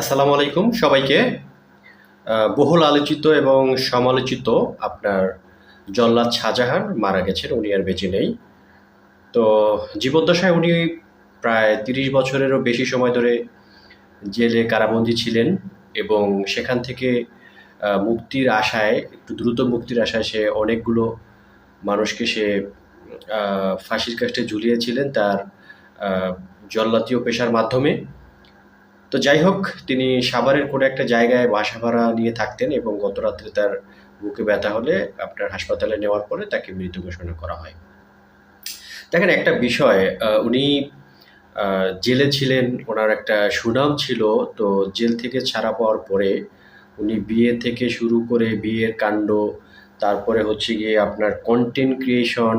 আসসালামু আলাইকুম সবাইকে। বহুল আলোচিত এবং সমালোচিত আপনার জল্লাদ শাহজাহান মারা গেছেন, উনি আর বেঁচে নেই। তো জীবদ্দশায় উনি প্রায় তিরিশ বছরেরও বেশি সময় ধরে জেলে কারাবন্দী ছিলেন এবং সেখান থেকে মুক্তির আশায়, একটু দ্রুত মুক্তির আশায় সে অনেকগুলো মানুষকে সে ফাঁসির কাষ্টে ঝুলিয়েছিলেন তার জল্লাতীয় পেশার মাধ্যমে। তো যাই হোক তিনি সাভারের কোনো একটা জায়গায় বাসা ভাড়া নিয়ে থাকতেন এবং গত রাত্রে তার বুকে ব্যথা হলে আপনার হাসপাতালে নেওয়ার পরে তাকে মৃত ঘোষণা করা হয়। দেখেন, একটা বিষয় উনি জেলে ছিলেন, ওনার একটা সুনাম ছিল, তো জেল থেকে ছাড়া পাওয়ার পরে উনি বিয়ে থেকে শুরু করে বিয়ের কাণ্ড, তারপরে হচ্ছে গিয়ে আপনার কন্টেন্ট ক্রিয়েশন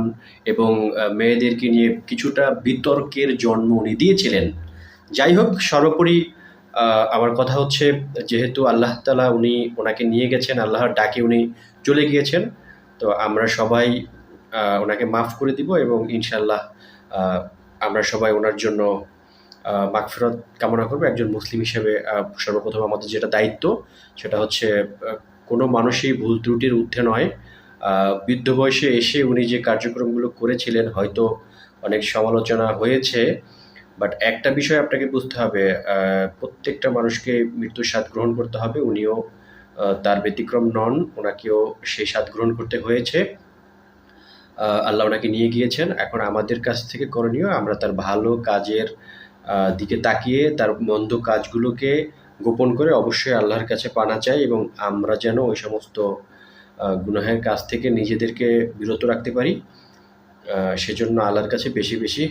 এবং মেয়েদেরকে নিয়ে কিছুটা বিতর্কের জন্ম উনি দিয়েছিলেন। যাই হোক সর্বোপরি আমার কথা হচ্ছে যেহেতু আল্লাহ তালা উনি ওনাকে নিয়ে গেছেন আল্লাহর ডাকে উনি চলে গিয়েছেন তো আমরা সবাই ওনাকে মাফ করে দিব এবং ইনশাল্লাহ আমরা সবাই ওনার জন্য আহ, কামনা করব। একজন মুসলিম হিসেবে সর্বপ্রথম আমাদের যেটা দায়িত্ব সেটা হচ্ছে কোনো মানুষই ভুল ত্রুটির ঊর্ধ্বে নয়। বৃদ্ধ বয়সে এসে উনি যে কার্যক্রমগুলো করেছিলেন হয়তো অনেক সমালোচনা হয়েছে বাট একটা বিষয় আপনাকে বুঝতে হবে প্রত্যেকটা মানুষকে মৃত্যুর স্বাদ গ্রহণ করতে হবে। উনিও তার ব্যতিক্রম নন, ওনাকেও সেই স্বাদ গ্রহণ করতে হয়েছে। আল্লাহ ওনাকে নিয়ে গিয়েছেন। এখন আমাদের কাছ থেকে করণীয়, আমরা তার ভালো কাজের দিকে তাকিয়ে তার মন্দ কাজগুলোকে গোপন করে অবশ্যই আল্লাহর কাছে পানা চাই এবং আমরা যেন ওই সমস্ত গুনাহের কাজ থেকে নিজেদেরকে বিরত রাখতে পারি। সেজন্য আল্লাহর কাছে বেশি বেশি